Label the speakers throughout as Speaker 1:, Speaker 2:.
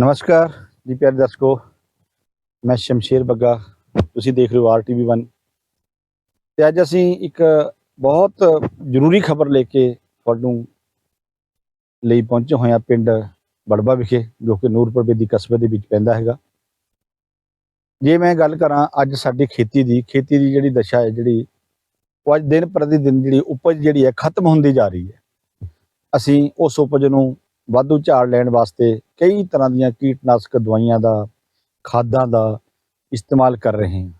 Speaker 1: ਨਮਸਕਾਰ ਜੀ ਪਿਆਰੇ ਦਰਸ਼ਕੋ, ਮੈਂ ਸ਼ਮਸ਼ੇਰ ਬੱਗਾ, ਤੁਸੀਂ ਦੇਖ ਰਹੇ ਹੋ ਆਰ ਆਰਟੀਵੀ 1 ਤੇ ਅੱਜ ਅਸੀਂ ਇੱਕ ਬਹੁਤ ਜ਼ਰੂਰੀ ਖਬਰ ਲੈ ਕੇ ਤੁਹਾਨੂੰ ਲਈ ਪਹੁੰਚੇ ਹੋਏ ਹਾਂ ਪਿੰਡ ਬੜਬਾ ਵਿਖੇ, ਜੋ ਕਿ ਨੂਰਪੁਰ ਬੇਦੀ ਕਸਬੇ ਦੇ ਵਿੱਚ ਪੈਂਦਾ ਹੈਗਾ। ਜੇ ਮੈਂ ਗੱਲ ਕਰਾਂ ਅੱਜ ਸਾਡੀ ਖੇਤੀ ਦੀ ਖੇਤੀ ਦੀ ਜਿਹੜੀ ਦਸ਼ਾ ਹੈ ਜਿਹੜੀ, ਉਹ ਅੱਜ ਦਿਨ ਪ੍ਰਤੀ ਦਿਨ ਜਿਹੜੀ ਉਪਜ ਜਿਹੜੀ ਹੈ, ਖਤਮ ਹੁੰਦੀ ਜਾ ਰਹੀ ਹੈ। ਅਸੀਂ ਉਸ ਉਪਜ ਨੂੰ ਵਾਧੂ ਝਾੜ ਲੈਣ ਵਾਸਤੇ ਕਈ ਤਰ੍ਹਾਂ ਦੀਆਂ ਕੀਟਨਾਸ਼ਕ ਦਵਾਈਆਂ ਦਾ, ਖਾਦਾਂ ਦਾ ਇਸਤੇਮਾਲ ਕਰ ਰਹੇ ਹਾਂ।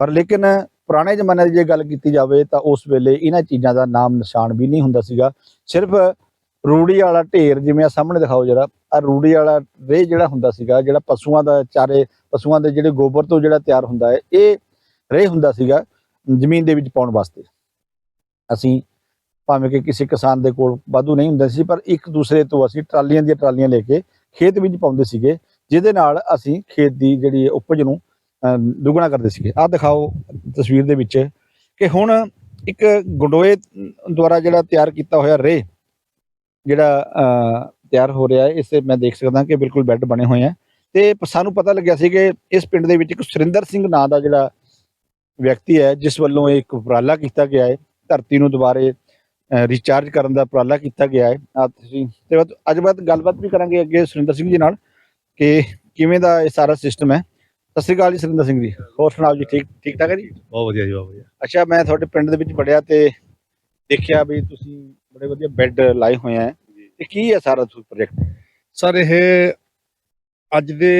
Speaker 1: ਪਰ ਲੇਕਿਨ ਪੁਰਾਣੇ ਜ਼ਮਾਨੇ ਦੀ ਜੇ ਗੱਲ ਕੀਤੀ ਜਾਵੇ ਤਾਂ ਉਸ ਵੇਲੇ ਇਹਨਾਂ ਚੀਜ਼ਾਂ ਦਾ ਨਾਮ ਨਿਸ਼ਾਨ ਵੀ ਨਹੀਂ ਹੁੰਦਾ ਸੀਗਾ। ਸਿਰਫ ਰੂੜੀ ਵਾਲਾ ਢੇਰ ਜਿਵੇਂ ਆ ਸਾਹਮਣੇ ਦਿਖਾਓ ਜਰਾ ਆ ਰੂੜੀ ਵਾਲਾ ਰੇ ਜਿਹੜਾ ਹੁੰਦਾ ਸੀਗਾ, ਜਿਹੜਾ ਪਸ਼ੂਆਂ ਦਾ ਚਾਰੇ ਪਸ਼ੂਆਂ ਦੇ ਜਿਹੜੇ ਗੋਬਰ ਤੋਂ ਜਿਹੜਾ ਤਿਆਰ ਹੁੰਦਾ ਹੈ, ਇਹ ਰੇ ਹੁੰਦਾ ਸੀਗਾ ਜ਼ਮੀਨ ਦੇ ਵਿੱਚ ਪਾਉਣ ਵਾਸਤੇ। ਅਸੀਂ ਭਾਵੇਂ ਕਿ ਕਿਸੇ ਕਿਸਾਨ ਦੇ ਕੋਲ ਵਾਧੂ ਨਹੀਂ ਹੁੰਦਾ ਸੀ ਪਰ ਇੱਕ ਦੂਸਰੇ ਤੋਂ ਅਸੀਂ ਟਰਾਲੀਆਂ ਦੀਆਂ ਟਰਾਲੀਆਂ ਲੈ ਕੇ ਖੇਤ ਵਿੱਚ ਪਾਉਂਦੇ ਸੀਗੇ ਜਿਹਦੇ ਨਾਲ ਅਸੀਂ ਖੇਤ ਦੀ ਜਿਹੜੀ ਉਪਜ ਨੂੰ ਅਮ, ਦੁੱਗਣਾ ਕਰਦੇ ਸੀਗੇ। ਆਹ ਦਿਖਾਓ ਤਸਵੀਰ ਦੇ ਵਿੱਚ ਕਿ ਹੁਣ ਇੱਕ ਗੰਡੋਏ ਦੁਆਰਾ ਜਿਹੜਾ ਤਿਆਰ ਕੀਤਾ ਹੋਇਆ ਰੇ ਜਿਹੜਾ ਅਹ, ਤਿਆਰ ਹੋ ਰਿਹਾ ਹੈ ਇਸੇ ਮੈਂ ਦੇਖ ਸਕਦਾ ਕਿ ਬਿਲਕੁਲ ਬੈੱਡ ਬਣੇ ਹੋਏ ਆ ਤੇ ਸਾਨੂੰ ਪਤਾ ਲੱਗਿਆ ਸੀ ਕਿ ਇਸ ਪਿੰਡ ਦੇ ਵਿੱਚ ਇੱਕ ਸੁਰਿੰਦਰ ਸਿੰਘ ਨਾਂ ਦਾ ਜਿਹੜਾ ਵਿਅਕਤੀ ਹੈ ਜਿਸ ਵੱਲੋਂ ਇਹ ਇੱਕ ਉਪਰਾਲਾ ਕੀਤਾ ਗਿਆ ਹੈ ਧਰਤੀ ਨੂੰ ਦੁਬਾਰੇ ਰਿਚਾਰਜ ਕਰਨ ਦਾ ਉਪਰਾਲਾ ਕੀਤਾ ਗਿਆ ਹੈ। ਆ ਤੁਸੀਂ ਤੇ ਅੱਜ ਬਾਅਦ ਗੱਲਬਾਤ ਵੀ ਕਰਾਂਗੇ ਅੱਗੇ ਸੁਰਿੰਦਰ ਸਿੰਘ ਜੀ ਨਾਲ ਕਿ ਕਿਵੇਂ ਦਾ ਇਹ ਸਾਰਾ ਸਿਸਟਮ ਹੈ। ਸਤਿ ਸ਼੍ਰੀ ਅਕਾਲ ਜੀ ਸੁਰਿੰਦਰ ਸਿੰਘ ਜੀ। ਹੋਰ ਸੁਣਾਓ ਜੀ ਠੀਕ ਠੀਕ ਠਾਕ ਹੈ ਜੀ?
Speaker 2: ਬਹੁਤ ਵਧੀਆ ਜੀ ਬਹੁਤ ਵਧੀਆ।
Speaker 1: ਅੱਛਾ ਮੈਂ ਤੁਹਾਡੇ ਪਿੰਡ ਦੇ ਵਿੱਚ ਵੜਿਆ ਤੇ ਦੇਖਿਆ ਵੀ ਤੁਸੀਂ ਬੜੇ ਵਧੀਆ ਬੈੱਡ ਲਾਏ ਹੋਏ ਆ ਇਹ ਕੀ ਹੈ ਸਾਰਾ ਪ੍ਰੋਜੈਕਟ
Speaker 2: ਸਰ ਇਹ ਅੱਜ ਦੇ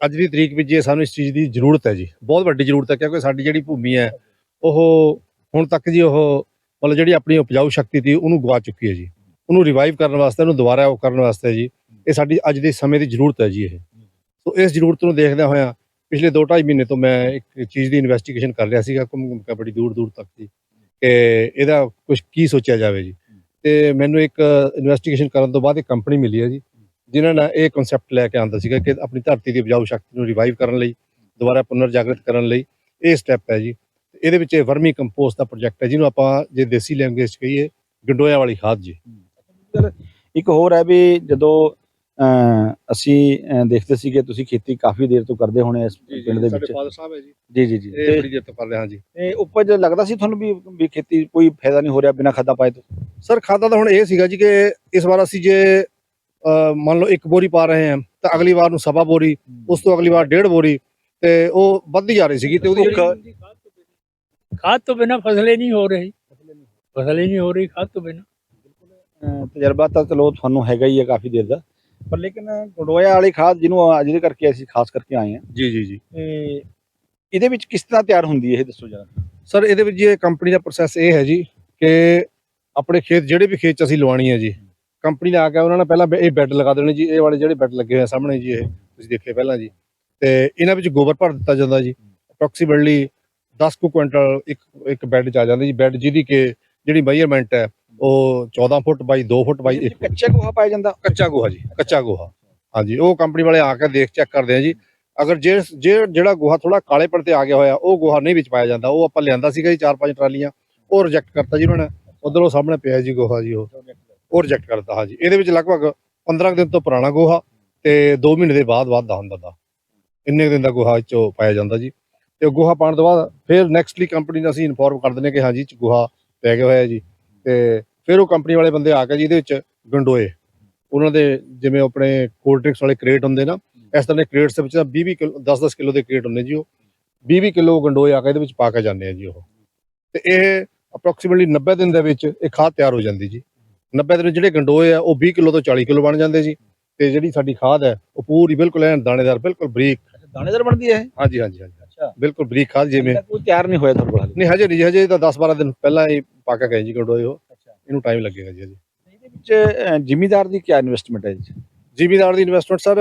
Speaker 2: ਅੱਜ ਦੀ ਤਰੀਕ ਵਿੱਚ ਜੇ ਸਾਨੂੰ ਇਸ ਚੀਜ਼ ਦੀ ਜ਼ਰੂਰਤ ਹੈ ਜੀ। ਬਹੁਤ ਵੱਡੀ ਜ਼ਰੂਰਤ ਹੈ ਕਿਉਂਕਿ ਸਾਡੀ ਜਿਹੜੀ ਭੂਮੀ ਹੈ ਉਹ ਹੁਣ ਤੱਕ ਜੀ ਉਹ ਮਤਲਬ ਜਿਹੜੀ ਆਪਣੀ ਉਪਜਾਊ ਸ਼ਕਤੀ ਸੀ ਉਹਨੂੰ ਗਵਾ ਚੁੱਕੀ ਹੈ ਜੀ। ਉਹਨੂੰ ਰਿਵਾਈਵ ਕਰਨ ਵਾਸਤੇ, ਉਹਨੂੰ ਦੁਬਾਰਾ ਉਹ ਕਰਨ ਵਾਸਤੇ ਜੀ। ਇਹ ਸਾਡੀ ਅੱਜ ਦੇ ਸਮੇਂ ਦੀ ਜ਼ਰੂਰਤ ਹੈ ਜੀ ਇਹ। ਸੋ ਇਸ ਜ਼ਰੂਰਤ ਨੂੰ ਦੇਖਦਿਆਂ ਹੋਇਆ ਪਿਛਲੇ 2.5 ਮਹੀਨੇ ਤੋਂ ਮੈਂ ਇੱਕ ਚੀਜ਼ ਦੀ ਇਨਵੈਸਟੀਗੇਸ਼ਨ ਕਰ ਰਿਹਾ ਸੀਗਾ ਘੁੰਮ ਘੁੰਮ ਕੇ ਬੜੀ ਦੂਰ ਦੂਰ ਤੱਕ ਜੀ ਕਿ ਇਹਦਾ ਕੁਝ ਕੀ ਸੋਚਿਆ ਜਾਵੇ ਜੀ। ਤੇ ਮੈਨੂੰ ਇੱਕ ਇਨਵੈਸਟੀਗੇਸ਼ਨ ਕਰਨ ਤੋਂ ਬਾਅਦ ਇੱਕ ਕੰਪਨੀ ਮਿਲੀ ਹੈ ਜੀ, ਜਿਨ੍ਹਾਂ ਨੇ ਇਹ ਕਨਸੈਪਟ ਲੈ ਕੇ ਆਂਦਾ ਸੀਗਾ ਕਿ ਆਪਣੀ ਧਰਤੀ ਦੀ ਉਪਜਾਊ ਸ਼ਕਤੀ ਨੂੰ ਰਿਵਾਈਵ ਕਰਨ ਲਈ, ਦੁਬਾਰਾ ਪੁਨਰ ਜਾਗਰਤ ਕਰਨ ਲਈ ਇਹ ਸਟੈਪ ਹੈ ਜੀ। ਇਹਦੇ ਵਿੱਚ ਵਰਮੀ ਕੰਪੋਸਟ ਦਾ ਪ੍ਰੋਜੈਕਟ ਹੈ ਜਿਹਨੂੰ ਆਪਾਂ ਜੇ ਦੇਸੀ ਲੈਂਗੁਏਜ 'ਚ ਕਹੀਏ ਗੰਡੋਇਆ ਵਾਲੀ ਖਾਦ ਜੀ।
Speaker 1: ਇੱਕ ਹੋਰ ਹੈ ਵੀ ਜਦੋਂ ਅਸੀਂ ਦੇਖਦੇ ਸੀਗੇ ਤੁਸੀਂ ਖੇਤੀ ਕਾਫੀ ਦੇਰ ਤੋਂ ਕਰਦੇ ਹੋਣੇ ਇਸ ਪਿੰਡ ਦੇ ਵਿੱਚ।
Speaker 2: ਫਾਦਰ ਸਾਹਿਬ ਹੈ ਜੀ।
Speaker 1: ਜੀ ਜੀ
Speaker 2: ਇਹ
Speaker 1: ਤੇ
Speaker 2: ਬੜੀ ਤੋਂ ਕਰ ਰਹੇ ਹਾਂ ਜੀ
Speaker 1: ਇਹ ਉਪਜ ਲੱਗਦਾ ਸੀ ਤੁਹਾਨੂੰ ਵੀ ਵੀ ਖੇਤੀ ਕੋਈ ਫਾਇਦਾ ਨਹੀਂ ਹੋ ਰਿਹਾ ਬਿਨਾਂ ਖਾਦਾਂ ਪਾਏ ਤੋਂ?
Speaker 2: ਸਰ ਖਾਦਾ ਤਾਂ ਹੁਣ ਇਹ ਸੀਗਾ ਜੀ ਕਿ ਇਸ ਵਾਰ ਅਸੀਂ ਜੇ ਮੰਨ ਲਓ ਇੱਕ ਬੋਰੀ ਪਾ ਰਹੇ ਹਾਂ ਤਾਂ ਅਗਲੀ ਵਾਰ ਨੂੰ ਸਵਾ ਬੋਰੀ ਉਸ ਤੋਂ ਅਗਲੀ ਵਾਰ ਡੇਢ ਬੋਰੀ ਤੇ ਉਹ ਵੱਧਦੀ ਜਾ ਰਹੀ ਸੀਗੀ ਤੇ ਉਹਦੀ
Speaker 3: खाद तो बिना फसलें नहीं हो रही फसलें नहीं हो रही खाद तो बिना
Speaker 1: ਅਹ, ਤਜਰਬਾ ਤਾਂ ਚਲੋ ਤੁਹਾਨੂੰ ਹੈਗਾ ਹੀ ਹੈ ਕਾਫੀ ਦੇਰ ਦਾ ਪਰ ਲੇਕਿਨ ਗੰਡੋਇਆ ਵਾਲੀ ਖਾਦ ਜਿਹਨੂੰ ਅੱਜ ਦੇ ਕਰਕੇ ਅਸੀਂ ਖਾਸ ਕਰਕੇ ਆਏ ਹਾਂ
Speaker 2: ਜੀ ਜੀ ਜੀ
Speaker 1: ਤੇ ਇਹਦੇ ਵਿੱਚ ਕਿਸ ਤਰ੍ਹਾਂ ਤਿਆਰ ਹੁੰਦੀ ਹੈ ਇਹ ਦੱਸੋ ਜਰਾ
Speaker 2: ਸਰ ਇਹਦੇ ਵਿੱਚ ਇਹ ਕੰਪਨੀ ਦਾ ਪ੍ਰੋਸੈਸ ਇਹ ਹੈ ਜੀ ਕਿ ਆਪਣੇ ਖੇਤ ਜਿਹੜੇ ਵੀ ਖੇਤ 'ਚ ਅਸੀਂ ਲਵਾਉਣੀ ਹੈ ਜੀ ਕੰਪਨੀ ਨੇ ਆ ਕੇ ਉਹਨਾਂ ਨੇ ਪਹਿਲਾਂ ਇਹ ਬੈੱਡ ਲਗਾ ਦੇਣੇ ਜੀ ਇਹ ਵਾਲੇ ਜਿਹੜੇ ਬੈੱਡ ਲੱਗੇ ਹੋਏ ਆ ਸਾਹਮਣੇ ਜੀ ਇਹ ਤੁਸੀਂ ਦੇਖੇ ਪਹਿਲਾਂ ਜੀ ਤੇ ਇਹਨਾਂ ਵਿੱਚ ਗੋਬਰ ਭਰ ਦਿੱਤਾ ਜਾਂਦਾ ਜੀ ਅਪਰੋਕਸੀਮੇਟਲੀ 10 ਕੁ ਕੁਇੰਟਲ ਇੱਕ ਇੱਕ ਬੈੱਡ 'ਚ ਆ ਜਾਂਦਾ ਜੀ। ਬੈੱਡ ਜਿਹਦੀ ਕਿ ਜਿਹੜੀ ਮੈਜ਼ਰਮੈਂਟ ਹੈ ਉਹ 14 ਫੁੱਟ ਬਾਈ 2 ਫੁੱਟ ਬਾਈ
Speaker 1: ਇਹਦੇ
Speaker 2: 1
Speaker 1: ਵਿੱਚ ਕੱਚਾ ਗੋਹਾ ਪਾਇਆ ਜਾਂਦਾ।
Speaker 2: ਕੱਚਾ ਗੋਹਾ ਜੀ ਕੱਚਾ ਗੋਹਾ। ਹਾਂਜੀ ਉਹ ਕੰਪਨੀ ਵਾਲੇ ਆ ਕੇ ਦੇਖ ਚੈੱਕ ਕਰਦੇ ਆ ਜੀ। ਅਗਰ ਜੇ ਜੇ ਜਿਹੜਾ ਗੋਹਾ ਥੋੜਾ ਕਾਲੇਪਣ ਤੇ ਆ ਗਿਆ ਹੋਇਆ ਉਹ ਗੋਹਾ ਨਹੀਂ ਵਿੱਚ ਪਾਇਆ ਜਾਂਦਾ। ਉਹ ਆਪਾਂ ਲਿਆਂਦਾ ਸੀਗਾ ਜੀ ਚਾਰ ਪੰਜ ਟਰਾਲੀਆਂ। ਉਹ ਰਿਜੈਕਟ ਕਰਤਾ ਜੀ ਉਹਨਾਂ ਨੇ। ਉਧਰ ਉਹ ਸਾਹਮਣੇ ਪਿਆ ਜੀ ਗੋਹਾ ਜੀ ਉਹ। ਉਹ ਰਿਜੈਕਟ ਕਰਤਾ ਹਾਂਜੀ। ਇਹਦੇ ਵਿੱਚ ਲਗਭਗ 15 ਕੁ ਦਿਨ ਤੋਂ ਪੁਰਾਣਾ ਗੋਹਾ ਤੇ 2 ਮਹੀਨੇ ਦੇ ਬਾਅਦ ਵੱਧਦਾ ਹੁੰਦਾ। ਦਾ ਇੰਨੇ ਦਿਨ ਦਾ ਗੋਹਾ 'ਚੋਂ ਪਾਇਆ ਜਾਂਦਾ ਜੀ। ਤੇ ਗੋਹਾ ਪਾਉਣ ਤੋਂ ਬਾਅਦ ਫਿਰ ਨੈਕਸਟਲੀ ਕੰਪਨੀ ਨੂੰ ਅਸੀਂ ਇਨਫੋਰਮ ਕਰ ਦਿੰਦੇ ਕਿ ਹਾਂਜੀ 'ਚ ਗੋਹਾ ਪੈ ਗਿਆ ਹੋਇਆ ਜੀ। ਤੇ ਫਿਰ ਉਹ ਕੰਪਨੀ ਵਾਲੇ ਬੰਦੇ ਆ ਕੇ ਜੀ ਇਹਦੇ ਵਿੱਚ ਗੰਡੋਏ। ਉਹਨਾਂ ਦੇ ਜਿਵੇਂ ਆਪਣੇ ਕੋਲਡ ਡਰਿੰਕਸ ਵਾਲੇ ਕ੍ਰੇਟ ਹੁੰਦੇ ਨਾ ਇਸ ਤਰ੍ਹਾਂ ਦੇ ਕ੍ਰੇਟਸ ਦੇ ਵਿੱਚ 20 20 ਕਿਲੋ 10 10 ਕਿਲੋ ਦੇ ਕ੍ਰੇਟ ਹੁੰਦੇ ਜੀ ਉਹ। 20 20 ਕਿਲੋ ਗੰਡੋਏ ਆ ਕੇ ਇਹਦੇ ਵਿੱਚ ਪਾ ਕੇ ਜਾਂਦੇ ਆ ਜੀ ਉਹ। ਤੇ ਇਹ ਅਪਰੋਕਸੀਮੇਟਲੀ 90 ਦਿਨ ਦੇ ਵਿੱਚ ਇਹ ਖਾਦ ਤਿਆਰ ਹੋ ਜਾਂਦੀ ਜੀ। 90 ਦਿਨ ਜਿਹੜੇ ਗੰਡੋਏ ਆ ਉਹ 20 ਕਿਲੋ ਤੋਂ 40 ਕਿਲੋ ਬਣ ਜਾਂਦੇ ਜੀ। ਤੇ ਜਿਹੜੀ ਸਾਡੀ ਖਾਦ ਹੈ ਉਹ ਪੂਰੀ ਬਿਲਕੁਲ ਐਨ ਦਾਣੇਦਾਰ ਬਿਲਕੁਲ ਬਰੀਕ।
Speaker 1: ਦਾਣੇਦਾਰ ਬਣਦੀ ਹੈ
Speaker 2: ਹਾਂਜੀ ਹਾਂਜੀ ਹਾਂਜੀ। ਬਿਲਕੁਲ ਬਰੀਕ ਖਾਦ ਜਿਵੇਂ।
Speaker 1: ਕੋਈ ਤਿਆਰ ਨਹੀਂ ਹੋਇਆ ਤੁਹਾਡੇ ਕੋਲ ਹਾਲੇ
Speaker 2: ਨਹੀਂ ਹਜੇ ਨਹੀਂ ਹਜੇ ਤਾਂ 10 12 ਦਿਨ ਪਹਿਲਾਂ ਹੀ ਪਾ ਕੇ ਗਏ ਜੀ ਗੰਡੋਏ ਉਹ।
Speaker 1: ਅੱਛਾ।
Speaker 2: ਇਹਨੂੰ ਟਾਈਮ ਲੱਗੇਗਾ ਜੀ ਹਜੇ।
Speaker 1: ਇਹਦੇ ਵਿੱਚ ਜ਼ਿਮੀਦਾਰ ਦੀ ਕੀ ਇਨਵੈਸਟਮੈਂਟ ਹੈ ਜੀ?
Speaker 2: ਜ਼ਿਮੀਦਾਰ ਦੀ ਇਨਵੈਸਟਮੈਂਟ ਸਰ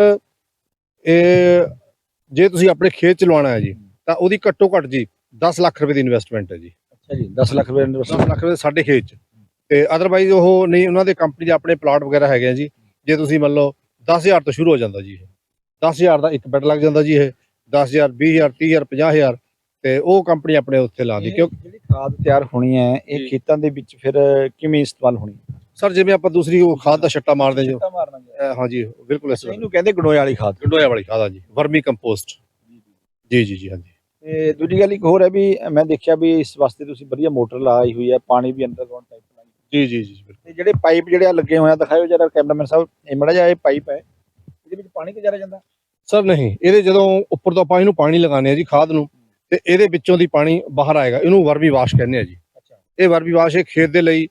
Speaker 2: ਇਹ ਜੇ ਤੁਸੀਂ ਆਪਣੇ ਖੇਤ ਚ ਲਵਾਉਣਾ ਹੈ ਜੀ ਤਾਂ ਉਹਦੀ ਘੱਟੋ ਘੱਟ ਜੀ 10 ਲੱਖ ਰੁਪਏ ਦੀ ਇਨਵੈਸਟਮੈਂਟ ਹੈ ਜੀ।
Speaker 1: ਅੱਛਾ ਜੀ 10 ਲੱਖ ਰੁਪਏ
Speaker 2: 10
Speaker 1: ਇਨਵੈਸਟਮੈਂਟ
Speaker 2: ਲੱਖ ਰੁਪਏ ਸਾਡੇ ਖੇਤ ਚ। ਤੇ ਅਦਰਵਾਈਜ਼ ਉਹ ਨਹੀਂ ਉਹਨਾਂ ਦੇ ਕੰਪਨੀ ਦੇ ਆਪਣੇ ਪਲਾਟ ਵਗੈਰਾ ਹੈਗੇ ਆ ਜੀ। ਜੇ ਤੁਸੀਂ ਮੰਨ ਲਓ 10000 ਤੋਂ ਸ਼ੁਰੂ ਹੋ ਜਾਂਦਾ ਜੀ ਇਹ। 10000 ਦਾ ਇੱਕ ਬੈੱਡ ਲੱਗ ਜਾਂਦਾ ਜੀ ਇਹ। 10000 20000 30000 50000 ਤੇ ਉਹ ਕੰਪਨੀ ਆਪਣੇ ਉੱਥੇ ਲਾਉਂਦੀ ਕਿਉਂਕਿ
Speaker 1: ਜਿਹੜੀ ਖਾਦ ਤਿਆਰ ਹੋਣੀ ਹੈ ਇਹ
Speaker 2: ਜੀ।
Speaker 1: ਖੇਤਾਂ ਦੇ ਵਿੱਚ ਫਿਰ ਕਿਵੇਂ ਇਸਤੇਮਾਲ ਹੋਣੀ?
Speaker 2: ਸਰ ਜਿਵੇਂ ਆਪਾਂ ਦੂਸਰੀ ਉਹ ਖਾਦ ਦਾ ਛੱਟਾ ਮਾਰਦੇ ਜੋ। ਹਾਂਜੀ ਬਿਲਕੁਲ ਇਸ
Speaker 1: ਇਹਨੂੰ ਕਹਿੰਦੇ ਗੰਡੋਏ ਵਾਲੀ ਖਾਦ।
Speaker 2: ਗੰਡੋਇਆ ਵਾਲੀ ਖਾਦ ਆ ਜੀ ਵਰਮੀ ਕੰਪੋਸਟ। ਜੀ ਜੀ। ਜੀ ਹਾਂਜੀ।
Speaker 1: ਤੇ ਦੂਜੀ ਗੱਲ ਇੱਕ ਹੋਰ ਹੈ ਵੀ ਮੈਂ ਦੇਖਿਆ ਵੀ ਇਸ ਵਾਸਤੇ ਤੁਸੀਂ ਵਧੀਆ ਮੋਟਰ ਲਾਈ ਹੋਈ ਹੈ ਪਾਣੀ ਵੀ ਅੰਡਰਗਰਾਉਂਡ ਪਾਈਪ ਲਾਈ
Speaker 2: ਜੀ ਜੀ ਜੀ
Speaker 1: ਤੇ ਜਿਹੜੇ ਪਾਈਪ ਜਿਹੜੇ ਲੱਗੇ ਹੋਏ ਆ ਦਿਖਾਇਓ ਜਰਾ ਕੈਮਰਾਮੈਨ ਸਾਹਿਬ। ਇਹ ਮੜਾ ਇਹ ਪਾਈਪ ਹੈ ਇਹਦੇ ਵਿੱਚ ਪਾਣੀ ਕਿਹੜਾ ਜਾਂਦਾ।
Speaker 2: ਸਰ ਨਹੀਂ ਇਹਦੇ ਜਦੋਂ ਉੱਪਰ ਤੋਂ ਆਪਾਂ ਇਹਨੂੰ ਪਾਣੀ ਲਗਾਉਂਦੇ ਆ ਜੀ ਖਾਦ ਨੂੰ ਤੇ ਇਹਦੇ ਵਿੱਚੋਂ ਦੀ ਪਾਣੀ ਬਾਹਰ ਆਏਗਾ ਇਹਨੂੰ ਵਰਮੀ ਵਾਸ਼ ਕਹਿੰਦੇ ਆ ਜੀ। ਇਹ ਵਰਮੀ ਵਾਸ਼ ਇਹ ਖੇਤ ਦੇ ਲਈ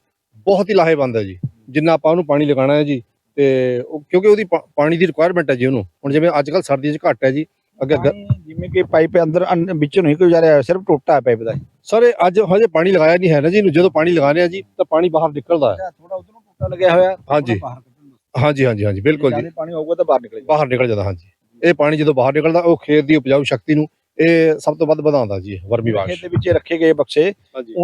Speaker 2: ਬਹੁਤ ਹੀ ਲਾਹੇਵੰਦ ਹੈ ਜੀ ਜਿੰਨਾ ਆਪਾਂ ਉਹਨੂੰ ਪਾਣੀ ਲਗਾਉਣਾ ਹੈ ਜੀ ਤੇ ਕਿਉਂਕਿ ਉਹਦੀ ਪਾਣੀ ਦੀ ਰਿਕੁਆਇਰਮੈਂਟ ਹੈ ਜੀ ਉਹਨੂੰ। ਹੁਣ ਜਿਵੇਂ ਅੱਜ ਕੱਲ ਸਰਦੀਆਂ 'ਚ ਘੱਟ ਹੈ ਜੀ ਅੱਗੇ
Speaker 1: ਜਿਵੇਂ ਕਿ ਪਾਈਪ ਅੰਦਰ ਵਿੱਚੋਂ ਨਹੀਂ ਕੋਈ ਜਾ ਰਿਹਾ ਸਿਰਫ ਟੋਟਾ ਹੈ ਪਾਈਪ ਦਾ
Speaker 2: ਸਰ ਇਹ ਅੱਜ ਹਜੇ ਪਾਣੀ ਲਗਾਇਆ ਨਹੀਂ ਹੈ ਨਾ ਜੀ ਇਹਨੂੰ ਜਦੋਂ ਪਾਣੀ ਲਗਾਉਂਦੇ ਆ ਜੀ ਤਾਂ ਪਾਣੀ ਬਾਹਰ ਨਿਕਲਦਾ ਹੈ।
Speaker 1: ਥੋੜਾ ਉਧਰੋਂ ਟੋਟਾ ਲੱਗਿਆ ਹੋਇਆ
Speaker 2: ਹਾਂਜੀ। ਹਾਂਜੀ ਹਾਂਜੀ ਹਾਂਜੀ ਬਿਲਕੁਲ ਜੀ।
Speaker 1: ਪਾਣੀ ਹੋਊਗਾ ਤਾਂ ਬਾਹਰ ਨਿਕਲੇਗਾ
Speaker 2: ਬਾਹਰ ਨਿਕਲ ਜਾਂਦਾ ਹਾਂਜੀ। ਇਹ ਪਾਣੀ ਜਦੋਂ ਬਾਹਰ ਨਿਕਲਦਾ ਉਹ ਖੇਤ ਦੀ ਉਪਜਾਊ ਸ਼ਕਤੀ ਨੂੰ ਇਹ ਸਭ ਤੋਂ ਵੱਧ ਵਧਾਉਂਦਾ ਜੀ ਵਰਮੀ
Speaker 1: ਖੇਤ
Speaker 2: ਵਾਸ਼
Speaker 1: ਦੇ ਵਿੱਚ ਰੱਖੇ ਗਏ ਬਕਸੇ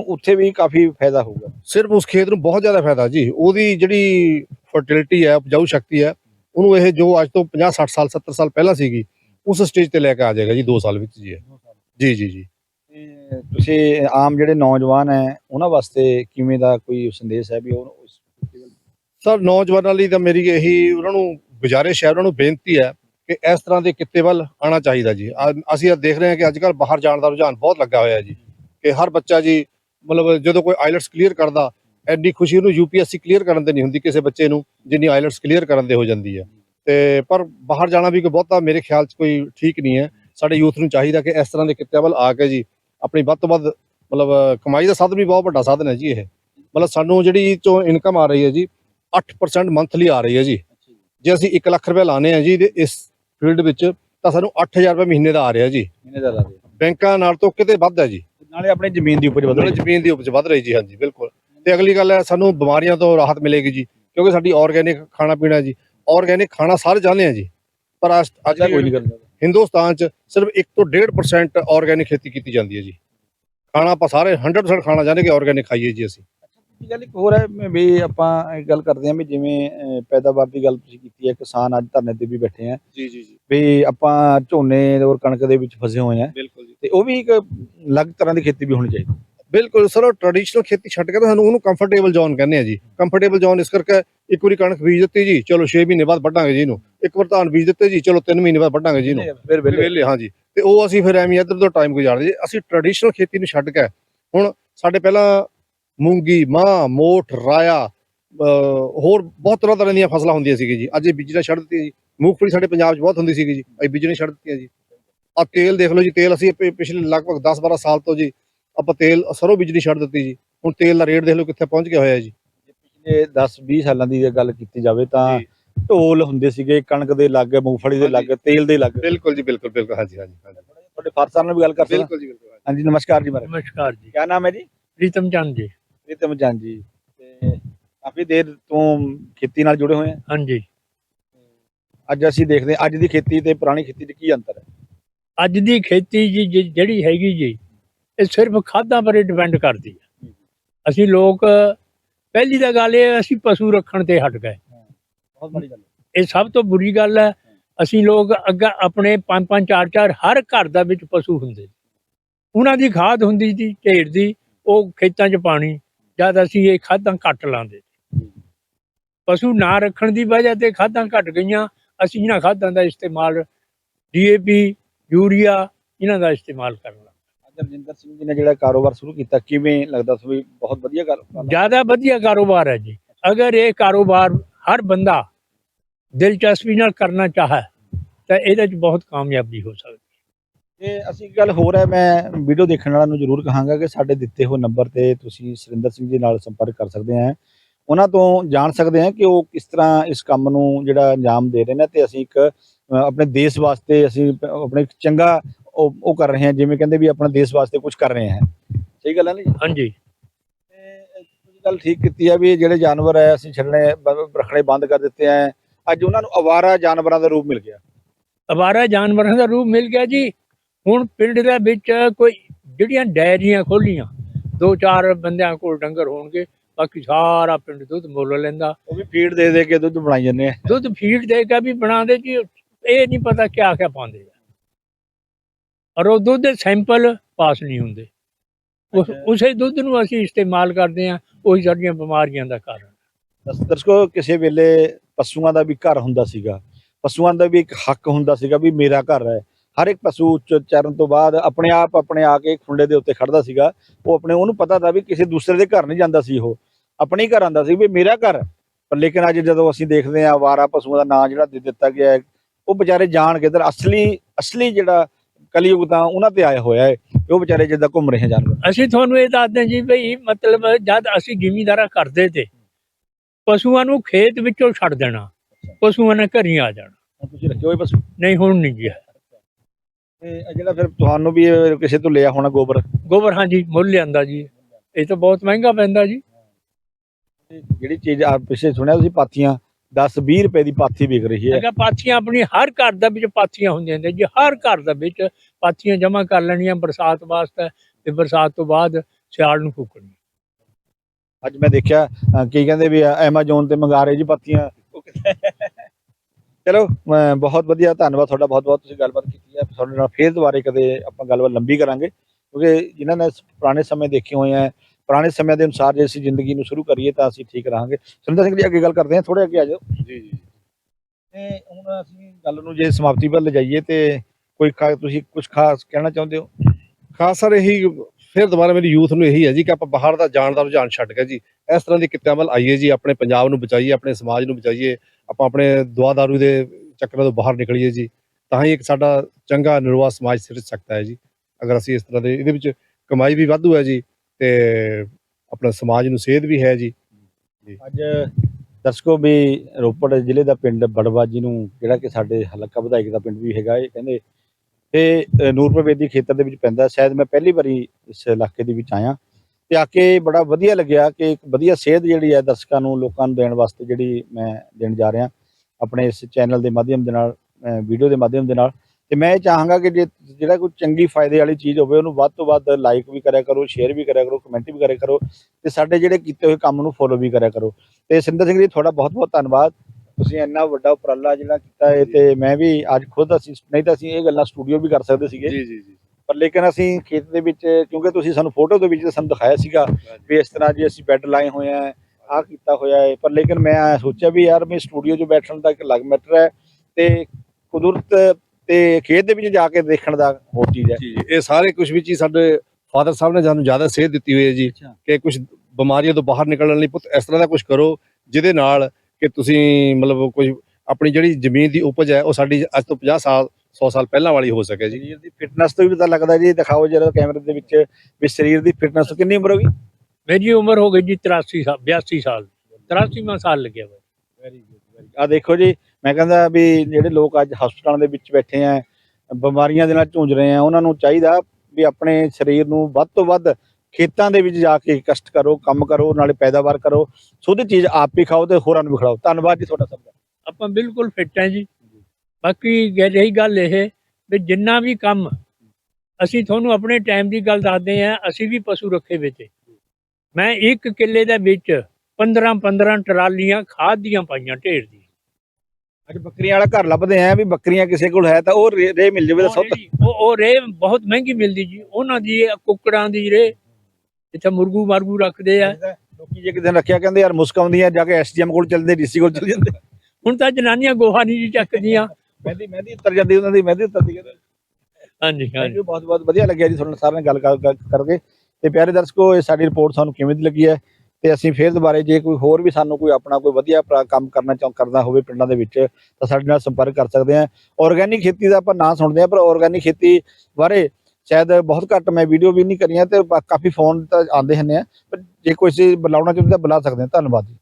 Speaker 1: ਉੱਥੇ ਵੀ ਕਾਫੀ ਫਾਇਦਾ ਹੋਊਗਾ।
Speaker 2: ਸਿਰਫ ਉਸ ਖੇਤ ਨੂੰ ਬਹੁਤ ਜ਼ਿਆਦਾ ਫਾਇਦਾ ਜੀ। ਉਹਦੀ ਜਿਹੜੀ ਫਰਟੀਲਿਟੀ ਹੈ ਉਪਜਾਊ ਸ਼ਕਤੀ ਹੈ ਉਹਨੂੰ ਇਹ ਜੋ ਅੱਜ ਤੋਂ 50 60 ਸਾਲ 70 ਸਾਲ ਪਹਿਲਾਂ ਸੀਗੀ ਉਸ ਸਟੇਜ ਤੇ ਲੈ ਕੇ ਆ ਜਾਏਗਾ ਜੀ 2 ਸਾਲ ਵਿੱਚ ਜੀ। ਜੀ ਜੀ ਜੀ।
Speaker 1: ਤੁਸੀਂ ਆਮ ਜਿਹੜੇ ਨੌਜਵਾਨ ਹੈ ਉਹਨਾਂ ਵਾਸਤੇ ਕਿਵੇਂ ਦਾ ਕੋਈ ਸੰਦੇਸ਼ ਹੈ ਵੀ ਉਹ
Speaker 2: ਸਰ ਨੌਜਵਾਨਾਂ ਲਈ ਤਾਂ ਮੇਰੀ ਇਹੀ ਉਹਨਾਂ ਨੂੰ ਗੁਜ਼ਾਰਿਸ਼ ਹੈ ਉਹਨਾਂ ਨੂੰ ਬੇਨਤੀ ਹੈ ਕਿ ਇਸ ਤਰ੍ਹਾਂ ਦੇ ਕਿੱਤੇ ਵੱਲ ਆਉਣਾ ਚਾਹੀਦਾ ਜੀ। ਅਸੀਂ ਇਹ ਦੇਖ ਰਹੇ ਹਾਂ ਕਿ ਅੱਜ ਕੱਲ ਬਾਹਰ ਜਾਣ ਦਾ ਰੁਝਾਨ ਬਹੁਤ ਲੱਗਾ ਹੋਇਆ ਜੀ। ਕਿ ਹਰ ਬੱਚਾ ਜੀ, ਮਤਲਬ ਜਦੋਂ ਕੋਈ ਆਈਲਟਸ ਕਲੀਅਰ ਕਰਦਾ, ਐਡੀ ਖੁਸ਼ੀ ਉਹਨੂੰ ਯੂਪੀਐਸਸੀ ਕਲੀਅਰ ਕਰਨ ਦੇ ਨਹੀਂ ਹੁੰਦੀ ਕਿਸੇ ਬੱਚੇ ਨੂੰ, ਜਿੰਨੀ ਆਈਲਟਸ ਕਲੀਅਰ ਕਰਨ ਦੇ ਹੋ ਜਾਂਦੀ ਹੈ। ਤੇ ਪਰ ਬਾਹਰ ਜਾਣਾ ਵੀ ਕੋਈ ਬਹੁਤਾ ਮੇਰੇ ਖਿਆਲ 'ਚ ਕੋਈ ਠੀਕ ਨਹੀਂ ਹੈ। ਸਾਡੇ ਯੂਥ ਨੂੰ ਚਾਹੀਦਾ ਕਿ ਇਸ ਤਰ੍ਹਾਂ ਦੇ ਕਿੱਤਿਆਂ ਵੱਲ ਆ ਕੇ ਜੀ, ਆਪਣੀ ਵੱਧ ਤੋਂ ਵੱਧ, ਮਤਲਬ ਕਮਾਈ ਦਾ ਸਾਧਨ ਵੀ ਬਹੁਤ ਵੱਡਾ ਸਾਧਨ ਹੈ ਜੀ ਇਹ। ਮਤਲਬ ਸਾਨੂੰ ਜਿਹੜੀ 'ਚੋਂ ਇਨਕਮ ਆ ਰਹੀ ਹੈ ਜੀ 8% ਮੰਥਲੀ ਆ ਰਹੀ ਹੈ ਜੀ। ਜੇ ਅਸੀਂ 1 ਲੱਖ ਰੁਪਏ ਲਾਣੇ ਆ ਜੀ ਇਹਦੇ ਇਸ ਫੀਲਡ ਵਿੱਚ ਤਾਂ ਸਾਨੂੰ 8000 ਰੁਪਏ ਮਹੀਨੇ ਦਾ ਆ ਰਿਹਾ ਜੀ।
Speaker 1: ਮਹੀਨੇ ਦਾ ਲਾ ਦੇ
Speaker 2: ਬੈਂਕਾਂ ਨਾਲ ਤੋਂ ਕਿਤੇ ਵੱਧ ਹੈ ਜੀ।
Speaker 1: ਨਾਲੇ ਆਪਣੀ ਜ਼ਮੀਨ ਦੀ ਉਪਜ
Speaker 2: ਨਾਲੇ
Speaker 1: ਵਧਾਉਣੀ
Speaker 2: ਜ਼ਮੀਨ ਦੀ ਉਪਜ ਵੱਧ ਰਹੀ ਜੀ ਹਾਂਜੀ ਬਿਲਕੁਲ। ਤੇ ਅਗਲੀ ਗੱਲ ਹੈ ਸਾਨੂੰ ਬਿਮਾਰੀਆਂ ਤੋਂ ਰਾਹਤ ਮਿਲੇਗੀ ਜੀ ਕਿਉਂਕਿ ਸਾਡੀ ਆਰਗੇਨਿਕ ਖਾਣਾ ਪੀਣਾ ਜੀ ਆਰਗੇਨਿਕ ਖਾਣਾ ਸਾਰੇ ਚਾਹੁੰਦੇ ਆ ਜੀ। ਪਰ ਅੱਜ ਅੱਜ
Speaker 1: ਕੋਈ ਨਹੀਂ ਕਰਦਾ।
Speaker 2: ਹਿੰਦੁਸਤਾਨ 'ਚ ਸਿਰਫ 1 ਤੋਂ 1.5% ਆਰਗੇਨਿਕ ਖੇਤੀ ਕੀਤੀ ਜਾਂਦੀ ਹੈ ਜੀ। ਖਾਣਾ ਆਪਾਂ ਸਾਰੇ 100% ਖਾਣਾ ਚਾਹੁੰਦੇ ਕਿ ਆਰਗੇਨਿਕ ਖਾਈਏ ਜੀ ਅਸੀਂ।
Speaker 1: ਦੂਜੀ ਗੱਲ ਇੱਕ ਹੋਰ ਹੈ ਵੀ ਆਪਾਂ ਇਹ ਗੱਲ ਕਰਦੇ ਹਾਂ ਵੀ ਜਿਵੇਂ ਪੈਦਾਵਾਰ ਦੀ ਗੱਲ ਤੁਸੀਂ ਕੀਤੀ ਹੈ ਕਿਸਾਨ ਅੱਜ ਧਰਨੇ ਤੇ ਵੀ ਬੈਠੇ ਆ।
Speaker 2: ਜੀ ਜੀ ਜੀ।
Speaker 1: ਵੀ ਆਪਾਂ ਝੋਨੇ ਔਰ ਕਣਕ ਦੇ ਵਿੱਚ ਫਸੇ ਹੋਏ ਆ।
Speaker 2: ਬਿਲਕੁਲ ਜੀ।
Speaker 1: ਤੇ ਉਹ ਵੀ ਇੱਕ ਅਲੱਗ ਤਰ੍ਹਾਂ ਦੀ ਖੇਤੀ ਵੀ ਹੋਣੀ ਚਾਹੀਦੀ।
Speaker 2: ਬਿਲਕੁਲ ਸਰ ਉਹ ਟ੍ਰੈਡੀਸ਼ਨਲ ਖੇਤੀ ਛੱਡ ਕੇ ਤਾਂ ਸਾਨੂੰ ਉਹਨੂੰ ਕੰਫਰਟੇਬਲ ਜ਼ੋਨ ਕਹਿੰਦੇ ਆ ਜੀ। ਕੰਫਰਟੇਬਲ ਜ਼ੋਨ ਇਸ ਕਰਕੇ ਇੱਕ ਵਾਰੀ ਕਣਕ ਬੀਜ ਦਿੱਤੀ ਜੀ ਚਲੋ 6 ਮਹੀਨੇ ਬਾਅਦ ਵੱਢਾਂਗੇ ਜੀ ਇਹਨੂੰ। ਇੱਕ ਵਾਰ ਧਾਨ ਬੀਜ ਦਿੱਤੇ ਜੀ ਚਲੋ 3 ਮਹੀਨੇ ਬਾਅਦ ਵੱਢਾਂਗੇ ਜੀ ਇਹਨੂੰ।
Speaker 1: ਫਿਰ ਵੇਲੇ।
Speaker 2: ਵਿਹਲੇ ਹਾਂ ਜੀ। ਤੇ ਉਹ ਅਸੀਂ ਫਿਰ ਐਵੇਂ ਇੱਧਰ ਤੋਂ ਟਾਈਮ ਗੁਜ਼ਾਰਦੇ ਜੀ। ਅਸੀਂ ਟ੍ਰੈਡੀਸ਼ਨਲ ਖੇਤੀ ਨੂੰ ਛੱਡ ਕੇ ਹੁਣ ਸਾਡੇ ਪਹਿਲਾਂ ਮੂੰਗੀ ਮਾਂ ਮੋਠ ਰਾਇਆ ਹੋਰ ਬਹੁਤ ਤਰ੍ਹਾਂ ਤਰ੍ਹਾਂ ਦੀਆਂ ਫਸਲਾਂ ਹੁੰਦੀਆਂ ਸੀਗੀ ਜੀ। ਅੱਜ ਇਹ ਬੀਜਣਾ ਛੱਡ ਦਿੱਤੀ ਜੀ। ਮੂੰਗਫਲੀ ਸਾਡੇ ਪੰਜਾਬ 'ਚ ਬਹੁਤ ਹੁੰਦੀ ਸੀਗੀ ਜੀ। ਅਸੀਂ ਬੀਜਣੀ ਛੱਡ ਦਿੱਤੀ ਹੈ ਜੀ। ਆ ਤੇਲ ਦੇਖ ਲਓ ਜੀ ਤੇਲ ਅਸੀਂ ਪਿਛਲੇ ਲਗਭਗ 10-12 ਸਾਲ ਤੋਂ ਜੀ ਆਪਾਂ ਤੇਲ ਸਰੋਂ ਬੀਜਣੀ ਛੱਡ ਦਿੱਤੀ ਜੀ। ਹੁਣ ਤੇਲ ਦਾ ਰੇਟ ਦੇਖ ਲਓ ਕਿੱਥੇ ਪਹੁੰਚ ਗਿਆ ਹੋਇਆ ਜੀ।
Speaker 1: ਪਿਛਲੇ 10 20 ਸਾਲਾਂ ਦੀ ਜੇ ਗੱਲ ਕੀਤੀ ਜਾਵੇ ਤਾਂ। ਢੋਲ ਹੁੰਦੇ ਸੀਗੇ ਕਣਕ ਦੇ ਲੱਗ ਮੂੰਗਫਲੀ ਦੇ ਲੱਗ ਤੇਲ ਦੇ ਲੱਗ।
Speaker 2: ਬਿਲਕੁਲ ਜੀ ਬਿਲਕੁਲ ਬਿਲਕੁਲ। ਹਾਂਜੀ ਹਾਂਜੀ
Speaker 1: ਤੁਹਾਡੇ ਫਾਰਸਾਂ ਨਾਲ ਵੀ ਗੱਲ ਕਰ ਸਕਦਾ
Speaker 2: ਬਿਲਕੁਲ ਜੀ ਬਿਲਕੁਲ।
Speaker 1: ਹਾਂਜੀ ਨਮਸਕਾਰ ਜੀ ਮਹਾਰਾਜ।
Speaker 3: ਨਮਸਕਾਰ ਜੀ।
Speaker 1: ਕੀ ਨਾਮ ਹੈ ਜੀ?
Speaker 3: ਪ੍ਰੀਤਮ ਚੰਦ ਜੀ।
Speaker 1: ਪ੍ਰੀਤਮ ਚੰਦ ਜੀ ਤੇ ਕਾਫੀ ਦੇਰ ਤੋਂ ਖੇਤੀ ਨਾਲ ਜੁੜੇ ਹੋਏ ਆ।
Speaker 3: ਹਾਂਜੀ।
Speaker 1: ਅੱਜ ਅਸੀਂ ਦੇਖਦੇ ਹਾਂ ਅੱਜ ਦੀ ਖੇਤੀ ਤੇ ਪੁਰਾਣੀ ਖੇਤੀ 'ਚ ਕੀ ਅੰਤਰ ਹੈ?
Speaker 3: ਅੱਜ ਦੀ ਖੇਤੀ ਜੀ ਜਿ- ਜਿਹੜੀ ਹੈਗੀ ਜੀ ਇਹ ਸਿਰਫ ਖਾਦਾਂ ਪਰ ਡਿਪੈਂਡ ਕਰਦੀ ਹੈ। ਅਸੀਂ ਲੋਕ ਪਹਿਲੀ ਤਾਂ ਗੱਲ ਇਹ ਹੈ, ਅਸੀਂ ਪਸ਼ੂ ਰੱਖਣ ਤੇ ਹਟ ਗਏ।
Speaker 1: ਬਹੁਤ ਬੜੀ ਗੱਲ
Speaker 3: ਇਹ ਸਭ ਤੋਂ ਬੁਰੀ ਗੱਲ ਹੈ ਅਸੀਂ ਲੋਕ ਅੱਗਾ ਆਪਣੇ ਪੰਜ ਪੰਜ ਚਾਰ ਚਾਰ ਹਰ ਘਰ ਦਾ ਵਿੱਚ ਪਸ਼ੂ ਹੁੰਦੇ। ਉਹਨਾਂ ਦੀ ਖਾਦ ਹੁੰਦੀ ਸੀ ਢੇਰ ਦੀ ਉਹ ਖੇਤਾਂ 'ਚ ਪਾਣੀ ਜਦ ਅਸੀਂ ਇਹ ਖਾਦਾਂ ਘੱਟ ਲਾਉਂਦੇ ਸੀ। ਪਸ਼ੂ ਨਾ ਰੱਖਣ ਦੀ ਵਜ੍ਹਾ ਤੇ ਖਾਦਾਂ ਘਟ ਗਈਆਂ। ਅਸੀਂ ਇਹਨਾਂ ਖਾਦਾਂ ਦਾ ਇਸਤੇਮਾਲ ਡੀਏਪੀ ਯੂਰੀਆ ਇਹਨਾਂ ਦਾ ਇਸਤੇਮਾਲ ਕਰਨ ਲੱਗੇ
Speaker 1: ਅੱਜ ਰਜਿੰਦਰ ਸਿੰਘ ਜੀ ਨੇ ਜਿਹੜਾ ਕਾਰੋਬਾਰ ਸ਼ੁਰੂ ਕੀਤਾ ਕਿਵੇਂ ਲੱਗਦਾ ਵੀ ਬਹੁਤ ਵਧੀਆ ਗੱਲ
Speaker 3: ਜ਼ਿਆਦਾ ਵਧੀਆ ਕਾਰੋਬਾਰ ਹੈ ਜੀ। ਅਗਰ ਇਹ ਕਾਰੋਬਾਰ ਹਰ ਬੰਦਾ ਦਿਲਚਸਪੀ ਨਾਲ ਕਰਨਾ ਚਾਹੇ ਤਾਂ ਇਹਦੇ 'ਚ ਬਹੁਤ ਕਾਮਯਾਬੀ ਹੋ ਸਕਦੀ
Speaker 1: ਇਹ ਅਸੀਂ ਇੱਕ ਗੱਲ ਹੋਰ ਹੈ ਮੈਂ ਵੀਡੀਓ ਦੇਖਣ ਵਾਲਿਆਂ ਨੂੰ ਜ਼ਰੂਰ ਕਹਾਂਗਾ ਕਿ ਸਾਡੇ ਦਿੱਤੇ ਹੋਏ ਨੰਬਰ ਤੇ ਤੁਸੀਂ ਸੁਰਿੰਦਰ ਸਿੰਘ ਜੀ ਨਾਲ ਸੰਪਰਕ ਕਰ ਸਕਦੇ ਆ ਉਹਨਾਂ ਤੋਂ ਜਾਣ ਸਕਦੇ ਆ ਕਿ ਉਹ ਕਿਸ ਤਰ੍ਹਾਂ ਇਸ ਕੰਮ ਨੂੰ ਜਿਹੜਾ ਅੰਜਾਮ ਦੇ ਰਹੇ ਨੇ ਤੇ ਅਸੀਂ ਇੱਕ ਆਪਣੇ ਦੇਸ਼ ਵਾਸਤੇ ਅਸੀਂ ਆਪਣੇ ਇੱਕ ਚੰਗਾ ਉਹ ਉਹ ਕਰ ਰਹੇ ਹਾਂ ਜਿਵੇਂ ਕਹਿੰਦੇ ਵੀ ਆਪਣੇ ਦੇਸ਼ ਵਾਸਤੇ ਕੁਝ ਕਰ ਰਹੇ ਹਾਂ। ਸਹੀ ਗੱਲ ਹੈ ਨਾ ਜੀ?
Speaker 3: ਹਾਂਜੀ।
Speaker 1: ਤੇ ਤੁਸੀਂ ਗੱਲ ਠੀਕ ਕੀਤੀ ਹੈ ਵੀ ਜਿਹੜੇ ਜਾਨਵਰ ਹੈ ਅਸੀਂ ਛੱਡਣੇ ਰੱਖਣੇ ਬੰਦ ਕਰ ਦਿੱਤੇ ਆ ਅੱਜ ਉਹਨਾਂ ਨੂੰ ਅਵਾਰਾ ਜਾਨਵਰਾਂ ਦਾ ਰੂਪ ਮਿਲ ਗਿਆ।
Speaker 3: ਅਵਾਰਾ ਜਾਨਵਰਾਂ ਦਾ ਰੂਪ ਮਿਲ ਗਿਆ ਜੀ। ਹੁਣ ਪਿੰਡ ਦੇ ਵਿੱਚ ਕੋਈ ਜਿਹੜੀਆਂ ਡੈਰੀਆਂ ਖੋਲੀਆਂ ਦੋ ਚਾਰ ਬੰਦਿਆਂ ਕੋਲ ਡੰਗਰ ਹੋਣਗੇ ਬਾਕੀ ਸਾਰਾ ਪਿੰਡ ਦੁੱਧ ਮੁੱਲ ਲੈਂਦਾ।
Speaker 1: ਉਹ ਵੀ ਫੀਡ ਦੇ ਦੇ ਕੇ ਦੁੱਧ ਬਣਾਈ ਜਾਂਦੇ ਆ।
Speaker 3: ਦੁੱਧ ਫੀਡ ਦੇ ਕੇ ਵੀ ਬਣਾਉਂਦੇ ਜੀ ਇਹ ਨਹੀਂ ਪਤਾ ਕਿਆ ਕਿਆ ਪਾਉਂਦੇ ਆ। ਔਰ ਉਹ ਦੁੱਧ ਦੇ ਸੈਂਪਲ ਪਾਸ ਨਹੀਂ ਹੁੰਦੇ। ਉਸ। ਉਸੇ ਦੁੱਧ ਨੂੰ ਅਸੀਂ ਇਸਤੇਮਾਲ ਕਰਦੇ ਹਾਂ ਉਹੀ ਸਾਡੀਆਂ ਬਿਮਾਰੀਆਂ ਦਾ ਕਾਰਨ।
Speaker 1: ਦਸ- ਦਰਸ਼ਕੋ ਕਿਸੇ ਵੇਲੇ ਪਸ਼ੂਆਂ ਦਾ ਵੀ ਘਰ ਹੁੰਦਾ ਸੀਗਾ ਪਸ਼ੂਆਂ ਦਾ ਵੀ ਇੱਕ ਹੱਕ ਹੁੰਦਾ ਸੀਗਾ ਵੀ ਮੇਰਾ ਘਰ ਹੈ। ਹਰ ਇੱਕ ਪਸ਼ੂ ਚ- ਚਰਨ ਤੋਂ ਬਾਅਦ ਆਪਣੇ ਆਪ ਆਪਣੇ ਆ ਕੇ ਖੁੰਡੇ ਦੇ ਉੱਤੇ ਖੜਦਾ ਸੀਗਾ ਉਹ ਆਪਣੇ ਉਹਨੂੰ ਪਤਾ ਤਾਂ ਵੀ ਕਿਸੇ ਦੂਸਰੇ ਦੇ ਘਰ ਨਹੀਂ ਜਾਂਦਾ ਸੀ ਉਹ ਆਪਣੇ ਘਰ ਆਂਦਾ ਸੀ ਵੀ ਮੇਰਾ ਘਰ। ਪਰ ਲੇਕਿਨ ਅੱਜ ਜਦੋਂ ਅਸੀਂ ਦੇਖਦੇ ਹਾਂ ਆਵਾਰਾ ਪਸ਼ੂਆਂ ਦਾ ਨਾਂ ਜਿਹੜਾ ਦੇ ਦਿੱਤਾ ਗਿਆ ਹੈ ਉਹ ਵਿਚਾਰੇ ਜਾਣ ਕੇ ਇਧਰ ਅਸਲੀ ਅਸਲੀ ਜਿਹੜਾ ਕਲਯੁਗ ਤਾਂ ਉਹਨਾਂ ਤੇ ਆਇਆ ਹੋਇਆ ਹੈ ਉਹ ਵਿਚਾਰੇ ਜਿੱਦਾਂ ਘੁੰਮ ਰਹੇ ਜਾਨਵਰ
Speaker 3: ਅਸੀਂ ਤੁਹਾਨੂੰ ਇਹ ਦੱਸਦੇ ਹਾਂ ਜੀ ਭਈ ਮਤਲਬ ਜਦ ਅਸੀਂ ਜ਼ਿਮੀਂਦਾਰਾ ਕਰਦੇ ਤੇ ਪਸ਼ੂਆਂ ਨੂੰ ਖੇਤ ਵਿੱਚੋਂ ਛੱਡ ਦੇਣਾ ਪਸ਼ੂਆਂ ਨੇ ਘਰੀ ਆ ਜਾਣਾ।
Speaker 1: ਤੁਸੀਂ ਰੱਖੇ ਹੋਏ ਪਸ਼ੂ।
Speaker 3: ਨਹੀਂ ਹੁਣ ਨਹੀਂ ਜੀ।
Speaker 1: ਤੇ ਇਹ ਜਿਹੜਾ ਫਿਰ ਤੁਹਾਨੂੰ ਵੀ ਇਹ ਕਿਸੇ ਤੋਂ ਲਿਆ ਹੋਣਾ ਗੋਬਰ?
Speaker 3: ਗੋਬਰ ਹਾਂਜੀ ਮੁੱਲ ਲਿਆਂਦਾ ਜੀ। ਇਹ ਤਾਂ ਬਹੁਤ ਮਹਿੰਗਾ ਪੈਂਦਾ ਜੀ।
Speaker 1: ਤੇ ਜਿਹੜੀ ਚੀਜ਼ ਆ ਪਿੱਛੇ ਸੁਣਿਆ ਤੁਸੀਂ ਪਾਥੀਆਂ 10 20 ਰੁਪਏ ਦੀ ਪਾਥੀ ਵਿਕ ਰਹੀ ਹੈ।
Speaker 3: ਅਗਾ ਪਾਥੀਆਂ ਆਪਣੀ ਹਰ ਘਰ ਦਾ ਵਿੱਚ ਪਾਥੀਆਂ ਹੁੰਦੀਆਂ ਨੇ ਜੀ। ਹਰ ਘਰ ਦਾ ਵਿੱਚ ਪਾਥੀਆਂ ਜਮ੍ਹਾਂ ਕਰ ਲੈਣੀਆਂ ਬਰਸਾਤ ਵਾਸਤੇ ਤੇ ਬਰਸਾਤ ਤੋਂ ਬਾਅਦ ਸਿਆਲ ਨੂੰ ਫੂਕਣੀ
Speaker 1: ਅੱਜ ਮੈਂ ਦੇਖਿਆ ਅ, ਕੀ ਕਹਿੰਦੇ ਵੀ ਐਮਾਜ਼ੋਨ ਤੇ ਮੰਗਾ ਰਹੇ ਜੀ ਪੱਤੀਆਂ ਉਹ ਚਲੋ ਅ, ਬਹੁਤ ਵਧੀਆ ਧੰਨਵਾਦ ਤੁਹਾਡਾ ਬਹੁਤ ਬਹੁਤ ਤੁਸੀਂ ਗੱਲਬਾਤ ਕੀਤੀ ਹੈ। ਤੁਹਾਡੇ ਨਾਲ ਫੇਰ ਦੁਬਾਰੇ ਕਦੇ ਆਪਾਂ ਗੱਲਬਾਤ ਲੰਬੀ ਕਰਾਂਗੇ ਕਿਉਂਕਿ ਜਿਨ੍ਹਾਂ ਨੇ ਪੁਰਾਣੇ ਸਮੇਂ ਦੇਖੇ ਹੋਏ ਆ ਪੁਰਾਣੇ ਸਮੇਂ ਦੇ ਅਨੁਸਾਰ ਜੇ ਅਸੀਂ ਜ਼ਿੰਦਗੀ ਨੂੰ ਸ਼ੁਰੂ ਕਰੀਏ ਤਾਂ ਅਸੀਂ ਠੀਕ ਰਹਾਂਗੇ। ਸੁਰਿੰਦਰ ਸਿੰਘ ਜੀ ਅੱਗੇ ਗੱਲ ਕਰਦੇ ਹਾਂ ਥੋੜੇ ਅੱਗੇ ਆ ਜਾਓ।
Speaker 2: ਜੀ ਜੀ।
Speaker 1: ਤੇ ਹੁਣ ਅਸੀਂ ਗੱਲ ਨੂੰ ਜੇ ਸਮਾਪਤੀ ਵੱਲ ਲਿਜਾਈਏ ਤੇ ਕੋਈ ਖਾ- ਤੁਸੀਂ ਕੁਝ ਖਾਸ ਕਹਿਣਾ ਚਾਹੁੰਦੇ ਹੋ?
Speaker 2: ਖਾਸ ਸਰ ਇਹੀ ਫਿਰ ਦੁਬਾਰਾ ਮੇਰੀ ਯੂਥ ਨੂੰ ਇਹੀ ਹੈ ਜੀ ਕਿ ਆਪਾਂ ਬਾਹਰ ਦਾ ਜਾਣ ਦਾ ਰੁਝਾਨ ਛੱਡ ਕੇ ਜੀ ਇਸ ਤਰ੍ਹਾਂ ਦੀ ਕਿੱਤਿਆਂ ਵੱਲ ਆਈਏ ਜੀ ਆਪਣੇ ਪੰਜਾਬ ਨੂੰ ਬਚਾਈਏ ਆਪਣੇ ਸਮਾਜ ਨੂੰ ਬਚਾਈਏ। ਆਪਾਂ ਆਪਣੇ ਦੁਆ ਦਾਰੂ ਦੇ ਚੱਕਰਾਂ ਤੋਂ ਬਾਹਰ ਨਿਕਲੀਏ ਜੀ ਤਾਂ ਹੀ ਇੱਕ ਸਾਡਾ ਚੰਗਾ ਨਿਰਵਾਹ ਸਮਾਜ ਸਿਰਜ ਸਕਦਾ ਹੈ ਜੀ। ਅਗਰ ਅਸੀਂ ਇਸ ਤਰ੍ਹਾਂ ਦੇ ਇਹਦੇ ਵਿੱਚ ਕਮਾਈ ਵੀ ਵਾਧੂ ਹੈ ਜੀ ਤੇ ਆਪਣਾ ਸਮਾਜ ਨੂੰ ਸੇਧ ਵੀ ਹੈ ਜੀ।
Speaker 1: ਅੱਜ ਦਰਸ਼ਕੋ ਵੀ ਰੋਪੜ ਜ਼ਿਲ੍ਹੇ ਦਾ ਪਿੰਡ ਬੜਵਾਜੀ ਨੂੰ ਜਿਹੜਾ ਕਿ ਸਾਡੇ ਹਲਕਾ ਵਿਧਾਇਕ ਦਾ ਪਿੰਡ ਵੀ ਹੈਗਾ ਇਹ ਕਹਿੰਦੇ ਤੇ ਅ, ਨੂਰਪੁਰ ਬੇਦੀ ਖੇਤਰ ਦੇ ਵਿੱਚ ਪੈਂਦਾ ਸ਼ਾਇਦ ਮੈਂ ਪਹਿਲੀ ਵਾਰੀ ਇਸ ਇਲਾਕੇ ਦੇ ਵਿੱਚ ਆਇਆ। ਤੇ ਆ ਕੇ ਬੜਾ ਵਧੀਆ ਲੱਗਿਆ ਕਿ ਇੱਕ ਵਧੀਆ ਸੇਧ ਜਿਹੜੀ ਹੈ ਦਰਸ਼ਕਾਂ ਨੂੰ ਲੋਕਾਂ ਨੂੰ ਦੇਣ ਵਾਸਤੇ ਜਿਹੜੀ ਮੈਂ ਦੇਣ ਜਾ ਰਿਹਾ, ਆਪਣੇ ਇਸ ਚੈਨਲ ਦੇ ਮਾਧਿਅਮ ਦੇ ਨਾਲ ਵੀਡੀਓ ਦੇ ਮਾਧਿਅਮ ਦੇ ਨਾਲ। ਤੇ ਮੈਂ ਇਹ ਚਾਹਾਂਗਾ ਕਿ ਜੇ ਜਿਹੜਾ ਕੋਈ ਚੰਗੀ ਫਾਇਦੇ ਵਾਲੀ ਚੀਜ਼ ਹੋਵੇ, ਉਹਨੂੰ ਵੱਧ ਤੋਂ ਵੱਧ ਲਾਈਕ ਵੀ ਕਰਿਆ ਕਰੋ ਸ਼ੇਅਰ ਵੀ ਕਰਿਆ ਕਰੋ ਕਮੈਂਟ ਵੀ ਕਰਿਆ ਕਰੋ ਤੇ ਸਾਡੇ ਜਿਹੜੇ ਕੀਤੇ ਹੋਏ ਕੰਮ ਨੂੰ ਫੋਲੋ ਵੀ ਕਰਿਆ ਕਰੋ। ਤੇ ਸਿੰਦਰ ਸਿੰਘ ਜੀ, ਤੁਹਾਡਾ ਬਹੁਤ ਬਹੁਤ ਧੰਨਵਾਦ। ਤੁਸੀਂ ਇੰਨਾ ਵੱਡਾ ਉਪਰਾਲਾ ਜਿਹੜਾ ਕੀਤਾ ਹੈ ਤੇ ਮੈਂ ਵੀ ਅੱਜ ਖੁਦ ਅਸੀਂ, ਨਹੀਂ ਤਾਂ ਅਸੀਂ ਇਹ ਗੱਲਾਂ ਸਟੂਡੀਓ ਵੀ ਕਰ ਸਕਦੇ ਸੀਗੇ।
Speaker 2: ਜੀ ਜੀ ਜੀ।
Speaker 1: ਪਰ ਲੇਕਿਨ ਅਸੀਂ ਖੇਤ ਦੇ ਵਿੱਚ ਕਿਉਂਕਿ ਤੁਸੀਂ ਸਾਨੂੰ ਫੋਟੋ ਦੇ ਵਿੱਚ ਤਾਂ ਸਾਨੂੰ ਦਿਖਾਇਆ ਸੀਗਾ ਵੀ ਇਸ ਤਰ੍ਹਾਂ ਜੀ ਅਸੀਂ ਬੈੱਡ ਲਾਏ ਹੋਏ ਆ ਆਹ ਕੀਤਾ ਹੋਇਆ ਹੈ। ਪਰ ਲੇਕਿਨ ਮੈਂ ਸੋਚਿਆ ਵੀ ਯਾਰ ਮੈਂ ਸਟੂਡੀਓ 'ਚ ਬੈਠਣ ਦਾ ਇੱਕ ਅਲੱਗ ਮੈਟਰ ਹੈ ਤੇ ਕੁਦਰਤ ਤੇ ਖੇਤ ਦੇ ਵਿੱਚ ਜਾ ਕੇ ਦੇਖਣ ਦਾ ਹੋਰ ਚੀਜ਼ ਹੈ।
Speaker 2: ਜੀ ਇਹ ਸਾਰੇ ਕੁਝ ਵਿੱਚ ਹੀ ਸਾਡੇ ਫਾਦਰ ਸਾਹਿਬ ਨੇ ਸਾਨੂੰ ਜ਼ਿਆਦਾ ਸੇਧ ਦਿੱਤੀ ਹੋਈ ਹੈ ਜੀ ਕਿ ਕੁਝ ਬਿਮਾਰੀਆਂ ਤੋਂ ਬਾਹਰ ਨਿਕਲਣ ਲਈ ਪੁੱਤ ਇਸ ਤਰ੍ਹਾਂ ਦਾ ਕੁਝ ਕਰੋ ਜਿਹਦੇ ਨਾਲ ਕਿ ਤੁਸੀਂ ਮਤਲਬ ਕੋਈ ਆਪਣੀ ਜਿਹੜੀ ਜ਼ਮੀਨ ਦੀ ਉਪਜ ਹੈ ਉਹ ਸਾਡੀ ਅੱਜ ਤੋਂ 50 ਸਾਲ 100 ਸਾਲ ਪਹਿਲਾਂ ਵਾਲੀ ਹੋ ਸਕੇ ਜੀ।
Speaker 1: ਸਰੀਰ ਦੀ ਫਿਟਨੈਸ ਤੋਂ ਵੀ ਪਤਾ ਲੱਗਦਾ ਜੀ ਦਿਖਾਓ ਜਰਾ ਕੈਮਰੇ ਦੇ ਵਿੱਚ ਵੀ ਸਰੀਰ ਦੀ ਫਿਟਨੈਸ ਕਿੰਨੀ ਉਮਰ ਹੋ ਗਈ?
Speaker 3: ਮੇਰੀ ਉਮਰ ਹੋ ਗਈ ਜੀ 83 ਸਾਲ 82 ਸਾਲ 83ਵਾਂ ਸਾਲ ਲੱਗਿਆ ਵਾ
Speaker 1: ਵੈਰੀ ਗੁੱਡ ਆ ਦੇਖੋ ਜੀ ਮੈਂ ਕਹਿੰਦਾ ਵੀ ਜਿਹੜੇ ਲੋਕ ਅੱਜ ਹਸਪਤਾਲਾਂ ਦੇ ਵਿੱਚ ਬੈਠੇ ਆ ਬਿਮਾਰੀਆਂ ਦੇ ਨਾਲ ਝੂੰਝ ਰਹੇ ਆ ਉਹਨਾਂ ਨੂੰ ਚਾਹੀਦਾ ਵੀ ਆਪਣੇ ਸਰੀਰ ਨੂੰ ਵੱਧ ਤੋਂ ਵੱਧ ਖੇਤਾਂ ਦੇ ਵਿੱਚ ਜਾ ਕੇ ਕਸ਼ਟ ਕਰੋ ਕੰਮ ਕਰੋ ਨਾਲੇ ਪੈਦਾਵਾਰ ਕਰੋ। ਸੁੱਧ ਚੀਜ਼ ਆਪ ਵੀ ਖਾਓ ਤੇ ਹੋਰਾਂ ਨੂੰ ਵੀ ਖਿਲਾਓ। ਧੰਨਵਾਦ ਜੀ ਤੁਹਾਡਾ ਸਭ ਦਾ।
Speaker 3: ਆਪਾਂ ਬਿਲਕੁਲ ਫਿੱਟ ਹੈ ਜੀ। ਬਾਕੀ ਗੱਲ ਰਹੀ ਗੱਲ ਇਹ ਵੀ ਜਿੰਨਾ ਵੀ ਕੰਮ ਅਸੀਂ ਤੁਹਾਨੂੰ ਆਪਣੇ ਟਾਈਮ ਦੀ ਗੱਲ ਦੱਸਦੇ ਆ ਅਸੀਂ ਵੀ ਪਸ਼ੂ ਰੱਖੇ ਵਿੱਚ। ਮੈਂ ਇੱਕ ਕਿੱਲੇ ਦੇ ਵਿੱਚ 15 15 ਟਰਾਲੀਆਂ ਖਾਦ ਦੀਆਂ ਪਾਈਆਂ ਢੇਰ ਦੀ
Speaker 1: ਅੱਜ ਬੱਕਰੀਆਂ ਵਾਲਾ ਘਰ ਲੱਭਦੇ ਆ ਵੀ ਬੱਕਰੀਆਂ ਕਿਸੇ ਕੋਲ ਹੈ ਤਾਂ ਉਹ ਰੇ ਰੇ ਮਿਲ ਜਾਵੇ ਤਾਂ
Speaker 3: ਉਹ ਜਿਹੜੀ- ਉਹ ਉਹ ਰੇ ਬਹੁਤ ਮਹਿੰਗੀ ਮਿਲਦੀ ਜੀ। ਉਹਨਾਂ ਦੀ ਇਹ ਕੁੱਕੜਾਂ ਦੀ ਰੇ ਇੱਥੇ ਮੁਰਗੂ ਮਾਰਗੂ ਰੱਖਦੇ ਆ।
Speaker 1: ਲੋਕੀ ਜੇ ਕਿਤੇ ਰੱਖਿਆ ਕਹਿੰਦੇ ਯਾਰ ਮੁਸਕ ਜਾ ਕੇ ਐਸਡੀਐਮ ਕੋਲ ਚੱਲਦੇ ਡੀਸੀ ਕੋਲ ਚੱਲ ਜਾਂਦੇ।
Speaker 3: ਹੁਣ ਤਾਂ ਜਨਾਨੀਆਂ ਗੋਹਾ ਨਹੀਂ ਜੀ ਚੱਕਦੀਆਂ।
Speaker 1: ਮਹਿੰਦੀ ਮਹਿੰਦੀ ਉੱਤਰ ਜਾਂਦੀ ਉਹਨਾਂ ਦੀ ਮਹਿੰਦੀ ਉੱਤਰਦੀ ਕਹਿੰਦੇ
Speaker 3: ਹਾਂਜੀ ਹਾਂਜੀ।
Speaker 1: ਬਹੁਤ ਬਹੁਤ ਵਧੀਆ ਲੱਗਿਆ ਜੀ ਤੁਹਾਡੇ ਨਾਲ ਸਾਰਿਆਂ ਨਾਲ ਗੱਲ ਕਰ- ਕਰ- ਕਰਕੇ। ਤੇ ਪਿਆਰੇ ਦਰਸ਼ਕੋ ਇਹ ਸਾਡੀ ਰਿਪੋਰਟ ਤੁਹਾਨੂੰ ਕਿਵੇਂ ਦੀ ਲੱਗੀ ਹੈ? ਤੇ ਅਸੀਂ ਫੇਰ ਦੁਬਾਰੇ ਜੇ ਕੋਈ ਹੋਰ ਵੀ ਸਾਨੂੰ ਕੋਈ ਆਪਣਾ ਕੋਈ ਵਧੀਆ ਕੰਮ ਕਰਨਾ ਚਾਹ ਕਰਦਾ ਹੋਵੇ ਪਿੰਡਾਂ ਦੇ ਵਿੱਚ ਤਾਂ ਸਾਡੇ ਨਾਲ ਸੰਪਰਕ ਕਰ ਸਕਦੇ ਆ ਆਰਗੈਨਿਕ ਖੇਤੀ ਦਾ ਆਪਾਂ ਨਾਂ ਸੁਣਦੇ ਆ ਪਰ ਆਰਗੈਨਿਕ ਖੇਤੀ ਬਾਰੇ ਸ਼ਾਇਦ ਬਹੁਤ ਘੱਟ ਮੈਂ ਵੀਡੀਓ ਵੀ ਨਹੀਂ ਕਰੀਆਂ ਤੇ ਕਾਫੀ ਫੋਨ ਤਾਂ ਆਉਂਦੇ ਹੁੰਦੇ ਆ। ਪਰ ਜੇ ਕੋਈ ਸੀ ਬੁਲਾਉਣਾ ਚਾਹੁੰਦੇ ਬੁਲਾ ਸਕਦੇ ਆ ਧੰਨਵਾਦ ਜੀ।